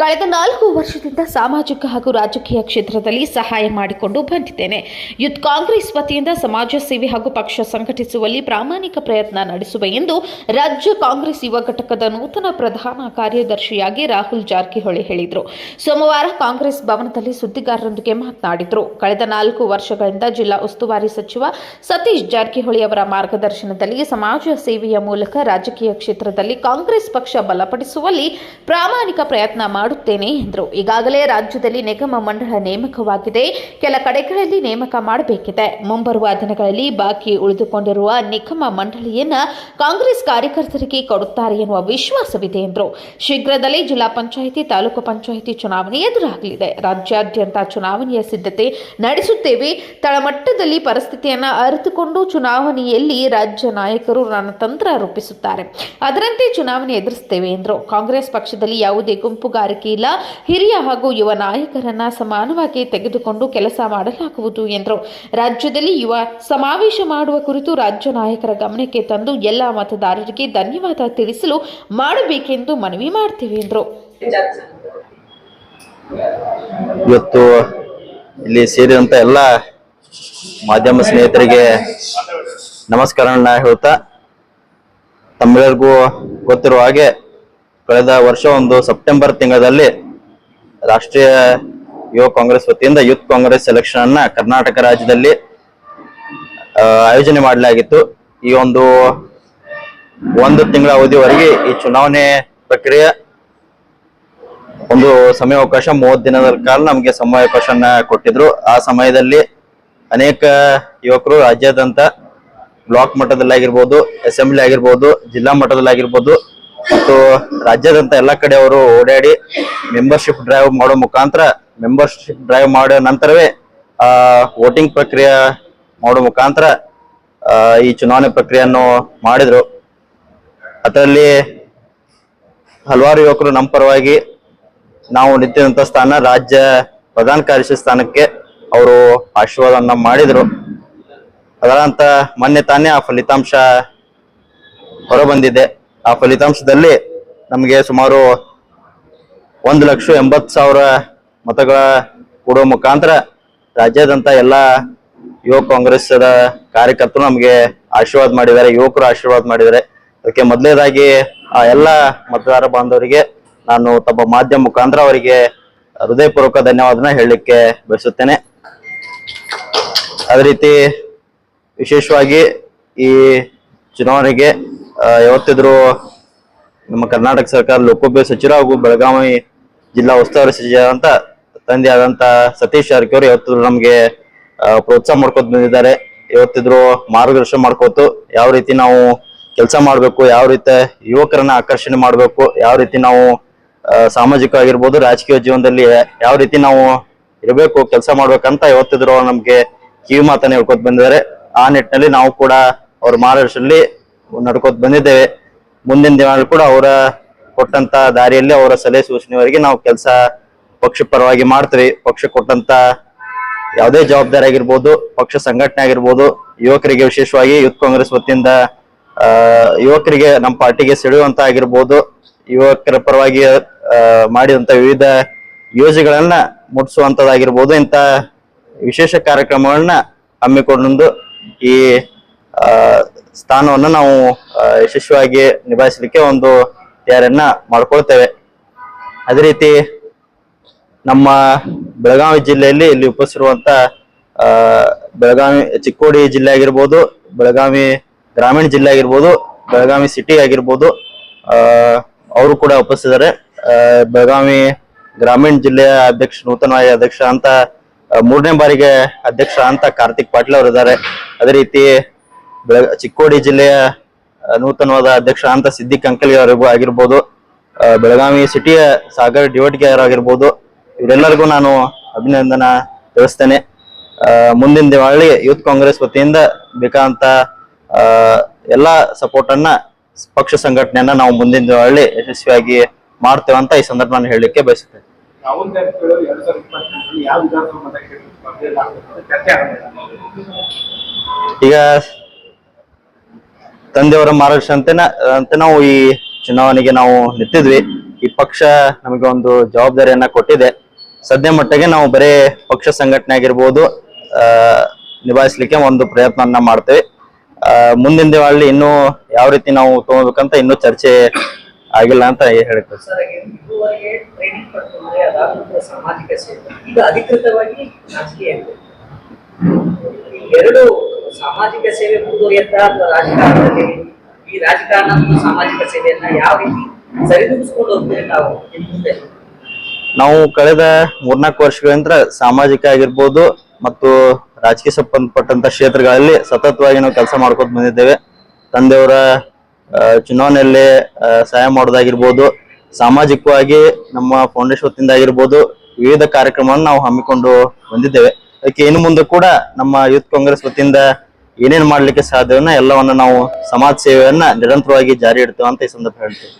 ಕಳೆದ ನಾಲ್ಕು ವರ್ಷದಿಂದ ಸಾಮಾಜಿಕ ಹಾಗೂ ರಾಜಕೀಯ ಕ್ಷೇತ್ರದಲ್ಲಿ ಸಹಾಯ ಮಾಡಿಕೊಂಡು ಬಂದಿದ್ದೇನೆ. ಯುತ್ ಕಾಂಗ್ರೆಸ್ ವತಿಯಿಂದ ಸಮಾಜ ಸೇವೆ ಹಾಗೂ ಪಕ್ಷ ಸಂಘಟಿಸುವಲ್ಲಿ ಪ್ರಾಮಾಣಿಕ ಪ್ರಯತ್ನ ನಡೆಸುವೆ ಎಂದು ರಾಜ್ಯ ಕಾಂಗ್ರೆಸ್ ಯುವ ಘಟಕದ ನೂತನ ಪ್ರಧಾನ ಕಾರ್ಯದರ್ಶಿಯಾಗಿ ರಾಹುಲ್ ಜಾರಕಿಹೊಳಿ ಹೇಳಿದರು. ಸೋಮವಾರ ಕಾಂಗ್ರೆಸ್ ಭವನದಲ್ಲಿ ಸುದ್ದಿಗಾರರೊಂದಿಗೆ ಮಾತನಾಡಿದರು. ಕಳೆದ ನಾಲ್ಕು ವರ್ಷಗಳಿಂದ ಜಿಲ್ಲಾ ಉಸ್ತುವಾರಿ ಸಚಿವ ಸತೀಶ್ ಜಾರಕಿಹೊಳಿ ಅವರ ಮಾರ್ಗದರ್ಶನದಲ್ಲಿ ಸಮಾಜ ಸೇವೆಯ ಮೂಲಕ ರಾಜಕೀಯ ಕ್ಷೇತ್ರದಲ್ಲಿ ಕಾಂಗ್ರೆಸ್ ಪಕ್ಷ ಬಲಪಡಿಸುವಲ್ಲಿ ಪ್ರಾಮಾಣಿಕ ಪ್ರಯತ್ನ ಮಾಡುತ್ತೇನೆ ಎಂದರು. ಈಗಾಗಲೇ ರಾಜ್ಯದಲ್ಲಿ ನಿಗಮ ಮಂಡಳ ನೇಮಕವಾಗಿದೆ. ಕೆಲ ಕಡೆಗಳಲ್ಲಿ ನೇಮಕ ಮಾಡಬೇಕಿದೆ. ಮುಂಬರುವ ದಿನಗಳಲ್ಲಿ ಬಾಕಿ ಉಳಿದುಕೊಂಡಿರುವ ನಿಗಮ ಮಂಡಳಿಯನ್ನ ಕಾಂಗ್ರೆಸ್ ಕಾರ್ಯಕರ್ತರಿಗೆ ಕೊಡುತ್ತಾರೆ ಎನ್ನುವ ವಿಶ್ವಾಸವಿದೆ ಎಂದರು. ಶೀಘ್ರದಲ್ಲೇ ಜಿಲ್ಲಾ ಪಂಚಾಯಿತಿ, ತಾಲೂಕು ಪಂಚಾಯಿತಿ ಚುನಾವಣೆ ಎದುರಾಗಲಿದೆ. ರಾಜ್ಯಾದ್ಯಂತ ಚುನಾವಣೆಯ ಸಿದ್ಧತೆ ನಡೆಸುತ್ತೇವೆ. ತಳಮಟ್ಟದಲ್ಲಿ ಪರಿಸ್ಥಿತಿಯನ್ನು ಅರಿತುಕೊಂಡು ಚುನಾವಣೆಯಲ್ಲಿ ರಾಜ್ಯ ನಾಯಕರು ರಣತಂತ್ರ ರೂಪಿಸುತ್ತಾರೆ. ಅದರಂತೆ ಚುನಾವಣೆ ಎದುರಿಸುತ್ತೇವೆ ಎಂದರು. ಕಾಂಗ್ರೆಸ್ ಪಕ್ಷದಲ್ಲಿ ಯಾವುದೇ ಗುಂಪುಗಾರಿಕೆ ಇಲ್ಲ. ಹಿರಿಯ ಹಾಗೂ ಯುವ ನಾಯಕರನ್ನ ಸಮಾನವಾಗಿ ತೆಗೆದುಕೊಂಡು ಕೆಲಸ ಮಾಡಲಾಗುವುದು ಎಂದರು. ರಾಜ್ಯದಲ್ಲಿ ಯುವ ಸಮಾವೇಶ ಮಾಡುವ ಕುರಿತು ರಾಜ್ಯ ನಾಯಕರ ಗಮನಕ್ಕೆ ತಂದು ಎಲ್ಲ ಮತದಾರರಿಗೆ ಧನ್ಯವಾದ ತಿಳಿಸಲು ಮಾಡಬೇಕೆಂದು ಮನವಿ ಮಾಡ್ತೀವಿ ಎಂದರು. ಇವತ್ತು ಇಲ್ಲಿ ಸೇರಿದಂತ ಎಲ್ಲ ಮಾಧ್ಯಮ ಸ್ನೇಹಿತರಿಗೆ ನಮಸ್ಕಾರ ಹೇಳ್ತಾ ತಮ್ಮೆಲ್ಲರಿಗೂ ಗೊತ್ತಿರುವ ಹಾಗೆ ಕಳೆದ ವರ್ಷ ಒಂದು ಸೆಪ್ಟೆಂಬರ್ ತಿಂಗಳಲ್ಲಿ ರಾಷ್ಟ್ರೀಯ ಯುವ ಕಾಂಗ್ರೆಸ್ ವತಿಯಿಂದ ಯೂತ್ ಕಾಂಗ್ರೆಸ್ ಸೆಲೆಕ್ಷನ್ ಅನ್ನ ಕರ್ನಾಟಕ ರಾಜ್ಯದಲ್ಲಿ ಆಯೋಜನೆ ಮಾಡಲಾಗಿತ್ತು. ಈ ಒಂದು ಒಂದು ತಿಂಗಳ ಅವಧಿವರೆಗೆ ಈ ಚುನಾವಣೆ ಪ್ರಕ್ರಿಯೆ ಒಂದು ಸಮಯಾವಕಾಶ, ಮೂವತ್ತು ದಿನದ ಕಾಲ ನಮಗೆ ಸಮಯಾವಕಾಶನ ಕೊಟ್ಟಿದ್ರು. ಆ ಸಮಯದಲ್ಲಿ ಅನೇಕ ಯುವಕರು ರಾಜ್ಯಾದ್ಯಂತ ಬ್ಲಾಕ್ ಮಟ್ಟದಲ್ಲಿ ಆಗಿರ್ಬೋದು ಅಸೆಂಬ್ಲಿ ಆಗಿರ್ಬೋದು, ಜಿಲ್ಲಾ ಮಟ್ಟದಲ್ಲಿ ಮತ್ತು ರಾಜ್ಯಾದ್ಯಂತ ಎಲ್ಲ ಕಡೆ ಅವರು ಓಡಾಡಿ ಮೆಂಬರ್ಶಿಪ್ ಡ್ರೈವ್ ಮಾಡೋ ಮುಖಾಂತರ ಮೆಂಬರ್ಶಿಪ್ ಡ್ರೈವ್ ಮಾಡೋ ನಂತರವೇ, ಆ ವೋಟಿಂಗ್ ಪ್ರಕ್ರಿಯೆ ಮಾಡೋ ಮುಖಾಂತರ ಈ ಚುನಾವಣೆ ಪ್ರಕ್ರಿಯೆಯನ್ನು ಮಾಡಿದ್ರು. ಅದರಲ್ಲಿ ಹಲವಾರು ಯುವಕರು ನಮ್ಮ ಪರವಾಗಿ ನಾವು ನಿಂತಿದಂತ ಸ್ಥಾನ ರಾಜ್ಯ ಪ್ರಧಾನ ಕಾರ್ಯದರ್ಶಿ ಸ್ಥಾನಕ್ಕೆ ಅವರು ಆಶೀರ್ವಾದವನ್ನ ಮಾಡಿದ್ರು. ಅದರಂತ ಮೊನ್ನೆ ತಾನೇ ಆ ಫಲಿತಾಂಶ ಹೊರಬಂದಿದೆ. ಆ ಫಲಿತಾಂಶದಲ್ಲಿ ನಮಗೆ ಸುಮಾರು ಒಂದು ಲಕ್ಷ ಎಂಬತ್ತು ಸಾವಿರ ಮತಗಳ ಕೊಡುವ ಮುಖಾಂತರ ರಾಜ್ಯಾದ್ಯಂತ ಎಲ್ಲ ಯುವ ಕಾಂಗ್ರೆಸ್ದ ಕಾರ್ಯಕರ್ತರು ನಮಗೆ ಆಶೀರ್ವಾದ ಮಾಡಿದ್ದಾರೆ, ಯುವಕರು ಆಶೀರ್ವಾದ ಮಾಡಿದ್ದಾರೆ. ಅದಕ್ಕೆ ಮೊದಲನೇದಾಗಿ ಆ ಎಲ್ಲ ಮತದಾರ ಬಾಂಧವರಿಗೆ ನಾನು ತಮ್ಮ ಮಾಧ್ಯಮ ಮುಖಾಂತರ ಅವರಿಗೆ ಹೃದಯಪೂರ್ವಕ ಧನ್ಯವಾದನ ಹೇಳಲಿಕ್ಕೆ ಬಯಸುತ್ತೇನೆ. ಅದೇ ರೀತಿ ವಿಶೇಷವಾಗಿ ಈ ಚುನಾವಣೆಗೆ ಯಾವತ್ತಿದ್ರು ನಮ್ಮ ಕರ್ನಾಟಕ ಸರ್ಕಾರ ಲೋಕೋಪಯೋಗಿ ಸಚಿವ ಹಾಗೂ ಬೆಳಗಾವಿ ಜಿಲ್ಲಾ ಉಸ್ತುವಾರಿ ಸಚಿವರಂತ ತಂದೆ ಆದಂತ ಸತೀಶ್ ಜಾರಕಿಹೊಳಿ ಯಾವತ್ತಿದ್ರು ನಮ್ಗೆ ಪ್ರೋತ್ಸಾಹ ಮಾಡ್ಕೊತ ಬಂದಿದ್ದಾರೆ. ಇವತ್ತಿದ್ರು ಮಾರ್ಗದರ್ಶನ ಮಾಡ್ಕೋತು ಯಾವ ರೀತಿ ನಾವು ಕೆಲಸ ಮಾಡ್ಬೇಕು, ಯಾವ ರೀತಿ ಯುವಕರನ್ನ ಆಕರ್ಷಣೆ ಮಾಡ್ಬೇಕು, ಯಾವ ರೀತಿ ನಾವು ಸಾಮಾಜಿಕ ಸಾಮಾಜಿಕವಾಗಿರ್ಬೋದು, ರಾಜಕೀಯ ಜೀವನದಲ್ಲಿ ಯಾವ ರೀತಿ ನಾವು ಇರಬೇಕು, ಕೆಲಸ ಮಾಡ್ಬೇಕಂತ ಯಾವತ್ತಿದ್ರು ನಮ್ಗೆ ಕಿವಿ ಮಾತನ್ನ ಹೇಳ್ಕೊತ ಬಂದಿದ್ದಾರೆ. ಆ ನಿಟ್ಟಿನಲ್ಲಿ ನಾವು ಕೂಡ ಅವ್ರ ಮಾರ್ಗದರ್ಶನದಲ್ಲಿ ನಡ್ಕೋತ ಬಂದಿದ್ದೇವೆ. ಮುಂದಿನ ದಿನಗಳು ಕೂಡ ಅವರ ಕೊಟ್ಟಂತ ದಾರಿಯಲ್ಲಿ ಅವರ ಸಲಹೆ ಸೂಚನೆವರೆಗೆ ನಾವು ಕೆಲಸ ಪಕ್ಷ ಪರವಾಗಿ ಮಾಡ್ತೀವಿ. ಪಕ್ಷ ಕೊಟ್ಟಂತ ಯಾವುದೇ ಜವಾಬ್ದಾರಿ ಆಗಿರ್ಬೋದು, ಪಕ್ಷ ಸಂಘಟನೆ ಆಗಿರ್ಬೋದು, ಯುವಕರಿಗೆ ವಿಶೇಷವಾಗಿ ಯೂತ್ ಕಾಂಗ್ರೆಸ್ ವತಿಯಿಂದ ಯುವಕರಿಗೆ ನಮ್ಮ ಪಾರ್ಟಿಗೆ ಸೆಳೆಯುವಂತ ಆಗಿರ್ಬೋದು, ಯುವಕರ ಪರವಾಗಿ ಮಾಡಿದಂತ ವಿವಿಧ ಯೋಜನೆಗಳನ್ನ ಮುಟ್ಟಿಸುವಂತದ್ದಾಗಿರ್ಬೋದು ಇಂತ ವಿಶೇಷ ಕಾರ್ಯಕ್ರಮಗಳನ್ನ ಹಮ್ಮಿಕೊಂಡು ಈ ಸ್ಥಾನವನ್ನ ನಾವು ಯಶಸ್ವಿಯಾಗಿ ನಿಭಾಯಿಸಲಿಕ್ಕೆ ಒಂದು ತಯಾರಿಯನ್ನ ಮಾಡ್ಕೊಳ್ತೇವೆ. ಅದೇ ರೀತಿ ನಮ್ಮ ಬೆಳಗಾವಿ ಜಿಲ್ಲೆಯಲ್ಲಿ ಇಲ್ಲಿ ಉಪಸ್ಥಿರುವಂತ ಆ, ಬೆಳಗಾವಿ ಚಿಕ್ಕೋಡಿ ಜಿಲ್ಲೆ ಆಗಿರ್ಬೋದು ಬೆಳಗಾವಿ ಗ್ರಾಮೀಣ ಜಿಲ್ಲೆ ಆಗಿರ್ಬೋದು ಬೆಳಗಾವಿ ಸಿಟಿ ಆಗಿರ್ಬೋದು ಅವರು ಕೂಡ ಒಪ್ಪಿಸಿದ್ದಾರೆ ಬೆಳಗಾವಿ ಗ್ರಾಮೀಣ ಜಿಲ್ಲೆಯ ಅಧ್ಯಕ್ಷ ನೂತನವಾಗಿ ಅಧ್ಯಕ್ಷ ಅಂತ ಮೂರನೇ ಬಾರಿಗೆ ಅಧ್ಯಕ್ಷ ಅಂತ ಕಾರ್ತಿಕ್ ಪಾಟೀಲ್ ಅವರು ಇದ್ದಾರೆ ಅದೇ ರೀತಿ ಬೆಳಗ ಚಿಕ್ಕೋಡಿ ಜಿಲ್ಲೆಯ ನೂತನವಾದ ಅಧ್ಯಕ್ಷ ಅಂತ ಸಿದ್ದಿಕ್ ಅಂಕಲಿ ಅವರಿಗೂ ಆಗಿರ್ಬೋದು ಬೆಳಗಾವಿ ಸಿಟಿಯ ಸಾಗರ್ ಡಿವಟ್ಗೆ ಆಗಿರ್ಬೋದು ಇವರೆಲ್ಲರಿಗೂ ನಾನು ಅಭಿನಂದನ ತಿಳಿಸ್ತೇನೆ. ಮುಂದಿನ ದಿವಾಳಿ ಯೂತ್ ಕಾಂಗ್ರೆಸ್ ವತಿಯಿಂದ ಬೇಕಾದಂತ ಎಲ್ಲಾ ಸಪೋರ್ಟ್ ಅನ್ನ ಪಕ್ಷ ಸಂಘಟನೆಯನ್ನ ನಾವು ಮುಂದಿನ ದಿವಾಳಿ ಯಶಸ್ವಿಯಾಗಿ ಮಾಡ್ತೇವೆ ಅಂತ ಈ ಸಂದರ್ಭ ನಾನು ಹೇಳಲಿಕ್ಕೆ ಬಯಸುತ್ತೇನೆ. ಈಗ ತಂದೆಯವರ ಮಾರ್ಗದರ್ಶನ ಅಂತ ನಾವು ಈ ಚುನಾವಣೆಗೆ ನಾವು ನಿಂತಿದ್ವಿ. ಈ ಪಕ್ಷ ನಮಗೆ ಒಂದು ಜವಾಬ್ದಾರಿಯನ್ನ ಕೊಟ್ಟಿದೆ. ಸದ್ಯ ಮಟ್ಟಿಗೆ ನಾವು ಬರೇ ಪಕ್ಷ ಸಂಘಟನೆ ಆಗಿರ್ಬೋದು ನಿಭಾಯಿಸ್ಲಿಕ್ಕೆ ಒಂದು ಪ್ರಯತ್ನವನ್ನ ಮಾಡ್ತೇವೆ. ಮುಂದಿನ ದಿನಗಳಲ್ಲಿ ಇನ್ನೂ ಯಾವ ರೀತಿ ನಾವು ತಗೋಬೇಕಂತ ಇನ್ನೂ ಚರ್ಚೆ ಆಗಿಲ್ಲ ಅಂತ ಹೇಳ್ತೇವೆ ಸರ್ ಸಾಮಾಜಿಕ ಸೇವೆ ಮುಂದುವರಿಯುತ್ತ ಅಥವಾ ರಾಜಕಾರಣದಲ್ಲಿ ಈ ರಾಜಕಾರಣ ಮತ್ತು ಸಾಮಾಜಿಕ ಸೇವೆಯನ್ನ ಯಾವ ರೀತಿ ಸರಿದೂಗಿಸ್ಕೊಂಡು ಹೋಗ್ತೀವಿ ನಾವು ಮುಂದೆ? ನಾವು ಕಳೆದ ಮೂರ್ನಾಲ್ಕು ವರ್ಷಗಳಿಂದ ಸಾಮಾಜಿಕ ಆಗಿರ್ಬೋದು ಮತ್ತು ರಾಜಕೀಯ ಸಂಬಂಧಪಟ್ಟಂತ ಕ್ಷೇತ್ರಗಳಲ್ಲಿ ಸತತವಾಗಿ ನಾವು ಕೆಲಸ ಮಾಡ್ಕೊತ ಬಂದಿದ್ದೇವೆ. ತಂದೆಯವರ ಚುನಾವಣೆಯಲ್ಲಿ ಸಹಾಯ ಮಾಡೋದಾಗಿರ್ಬೋದು, ಸಾಮಾಜಿಕವಾಗಿ ನಮ್ಮ ಫೌಂಡೇಶನ್ ವತಿಯಿಂದ ಆಗಿರ್ಬೋದು, ವಿವಿಧ ಕಾರ್ಯಕ್ರಮವನ್ನು ನಾವು ಹಮ್ಮಿಕೊಂಡು ಬಂದಿದ್ದೇವೆ. ಅದಕ್ಕೆ ಇನ್ನು ಮುಂದೆ ಕೂಡ ನಮ್ಮ ಯೂತ್ ಕಾಂಗ್ರೆಸ್ ವತಿಯಿಂದ ಏನೇನ್ ಮಾಡ್ಲಿಕ್ಕೆ ಸಾಧ್ಯವನ್ನ ಎಲ್ಲವನ್ನ ನಾವು ಸಮಾಜ ಸೇವೆಯನ್ನ ನಿರಂತರವಾಗಿ ಜಾರಿ ಇಡ್ತೇವೆ ಅಂತ ಈ ಸಂದರ್ಭ ಹೇಳ್ತೇವೆ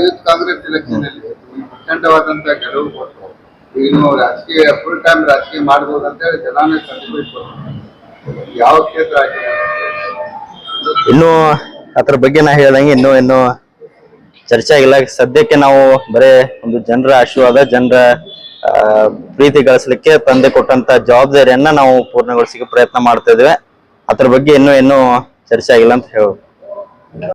ಯೂತ್ ಕಾಂಗ್ರೆಸ್ ಎಲೆಕ್ಷನ್ ಪ್ರಚಂಡವಾದಂತ ಗೆಲುವು ಕೊಟ್ಟು ಇನ್ನು ರಾಜಕೀಯ ಫುಲ್ ಟೈಮ್ ರಾಜಕೀಯ ಮಾಡ್ಬೋದು ಅಂತ ಹೇಳಿ ಜನಾನೇ ಸರ್ಟಿಫಿಕೇಟ್ ಯಾವ ಕ್ಷೇತ್ರ ಆಗಿದೆ ಇನ್ನು ಅದ್ರ ಬಗ್ಗೆ ನಾ ಹೇಳ್ದಂಗೆ ಇನ್ನೂ ಇನ್ನು ಚರ್ಚೆ ಆಗಿಲ್ಲ. ಸದ್ಯಕ್ಕೆ ನಾವು ಬರೇ ಒಂದು ಜನರ ಆಶೀರ್ವಾದ ಜನರ ಆ, ಪ್ರೀತಿ ಗಳಿಸಲಿಕ್ಕೆ ತಂದೆ ಕೊಟ್ಟಂತ ಜವಾಬ್ದಾರಿಯನ್ನ ನಾವು ಪೂರ್ಣಗೊಳಿಸಲಿಕ್ಕೆ ಪ್ರಯತ್ನ ಮಾಡ್ತಾ ಇದ್ದೇವೆ. ಅದ್ರ ಬಗ್ಗೆ ಇನ್ನೂ ಇನ್ನೂ ಚರ್ಚೆ ಆಗಿಲ್ಲ ಅಂತ ಹೇಳ್ಬೋದು.